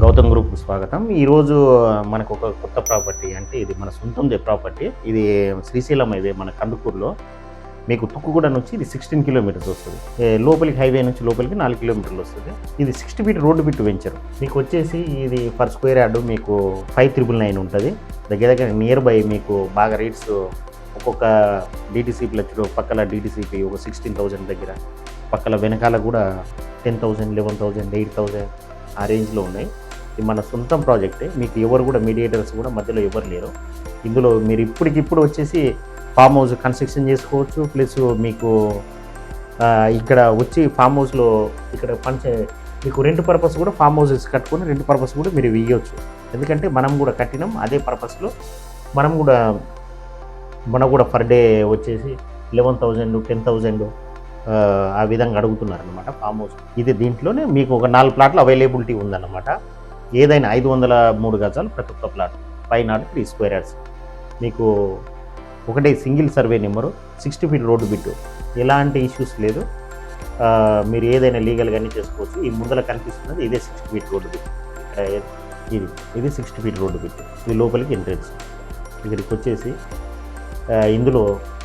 Gautam group స్వాగతం. ఈరోజు మనకు ఒక కొత్త ప్రాపర్టీ అంటే ఇది మన సొంతందే ప్రాపర్టీ. ఇది శ్రీశైలం ఇది మన కందుకూరులో. మీకు తుక్కుగూడ నుంచి ఇది సిక్స్టీన్ కిలోమీటర్స్ వస్తుంది. లోపలికి హైవే నుంచి లోపలికి నాలుగు కిలోమీటర్లు వస్తుంది. ఇది sixty feet road bit venture. మీకు వచ్చేసి ఇది ఫర్ స్క్వేర్ యార్డ్ మీకు ఫైవ్ త్రిబుల్ నైన్ ఉంటుంది. దగ్గర దగ్గర నియర్ బై మీకు బాగా రేట్స్ ఒక్కొక్క డీటీసీపీ లక్షలు పక్కల డీటీసీపీ ఒక సిక్స్టీన్ థౌజండ్ దగ్గర. పక్కల వెనకాల కూడా ten thousand eleven thousand eight thousand ఆ రేంజ్లో ఉన్నాయి. మన సొంతం ప్రాజెక్టే. మీకు ఎవరు కూడా మీడియేటర్స్ కూడా మధ్యలో ఎవరు లేరు. ఇందులో మీరు ఇప్పటికిప్పుడు వచ్చేసి ఫామ్ హౌస్ కన్స్ట్రక్షన్ చేసుకోవచ్చు. ప్లస్ మీకు ఇక్కడ వచ్చి ఫామ్ హౌస్లో ఇక్కడ పంచ మీకు రెంట్ పర్పస్ కూడా ఫామ్ హౌసెస్ కట్టుకొని రెంట్ పర్పస్ కూడా మీరు వేయవచ్చు ఎందుకంటే మనం కూడా కట్టినాం అదే పర్పస్లో మనం కూడా మన కూడా పర్ డే వచ్చేసి లెవెన్ థౌజండ్ టెన్ థౌజండ్ ఆ విధంగా అడుగుతున్నారు అనమాట ఫామ్ హౌస్ ఇది దీంట్లోనే మీకు ఒక నాలుగు ప్లాట్లు అవైలబిలిటీ ఉందన్నమాట. ఏదైనా ఐదు వందల మూడు గజాలు ప్రతి ఒక్క plot five naught three square yards మీకు ఒకటే single survey number sixty feet road bit ఎలాంటి ఇష్యూస్ లేదు. మీరు ఏదైనా లీగల్గా అన్నీ చేసుకోవచ్చు. ఈ ముందర కనిపిస్తున్నది ఇదే సిక్స్టీ ఫీట్ రోడ్డు బిట్ ఇది ఇది సిక్స్టీ ఫీట్ రోడ్డు బిట్ ఇది లోపలికి ఎంట్రెన్స్ ఇక్కడికి వచ్చేసి ఇందులో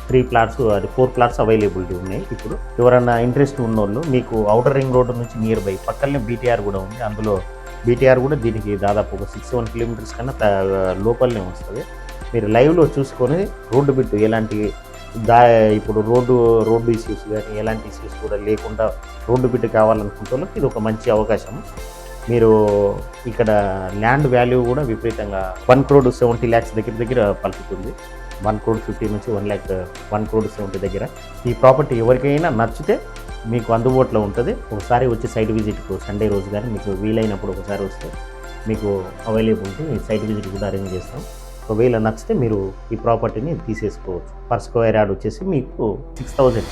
త్రీ ప్లాట్స్ అది ఫోర్ ప్లాట్స్ అవైలబిలిటీ ఉన్నాయి. ఇప్పుడు ఎవరన్నా ఇంట్రెస్ట్ ఉన్నోళ్ళు మీకు అవుటర్ రింగ్ రోడ్డు నుంచి నియర్ బై పక్కనే బీటీఆర్ కూడా ఉంది. అందులో బీటీఆర్ కూడా దీనికి దాదాపు ఒక సిక్స్ వన్ కిలోమీటర్స్ కన్నా లోపలనే వస్తుంది. మీరు లైవ్లో చూసుకొని రోడ్డు బిట్టు ఎలాంటి దా ఇప్పుడు రోడ్డు రోడ్డు ఇష్యూస్ కానీ ఎలాంటి ఇష్యూస్ కూడా లేకుండా రోడ్డు బిట్టు కావాలనుకుంటే వాళ్ళకి ఇది ఒక మంచి అవకాశం. మీరు ఇక్కడ ల్యాండ్ వాల్యూ కూడా విపరీతంగా వన్ క్రోడ్ సెవెంటీ ల్యాక్స్ దగ్గర దగ్గర పలుకుతుంది. వన్ క్రోడ్ ఫిఫ్టీ నుంచి one lakh one crore seventy దగ్గర. ఈ ప్రాపర్టీ ఎవరికైనా నచ్చితే మీకు అందుబాటులో ఉంటుంది. ఒకసారి వచ్చి సైట్ విజిట్కు సండే రోజు కానీ మీకు వీలైనప్పుడు ఒకసారి వస్తే మీకు అవైలబిలిటీ సైట్ విజిట్ కూడా అరేంజ్ చేస్తాం. ఒకవేళ నచ్చితే మీరు ఈ ప్రాపర్టీని తీసేసుకోవచ్చు. పర్ స్క్వేర్ యార్డ్ వచ్చేసి మీకు సిక్స్ థౌజండ్.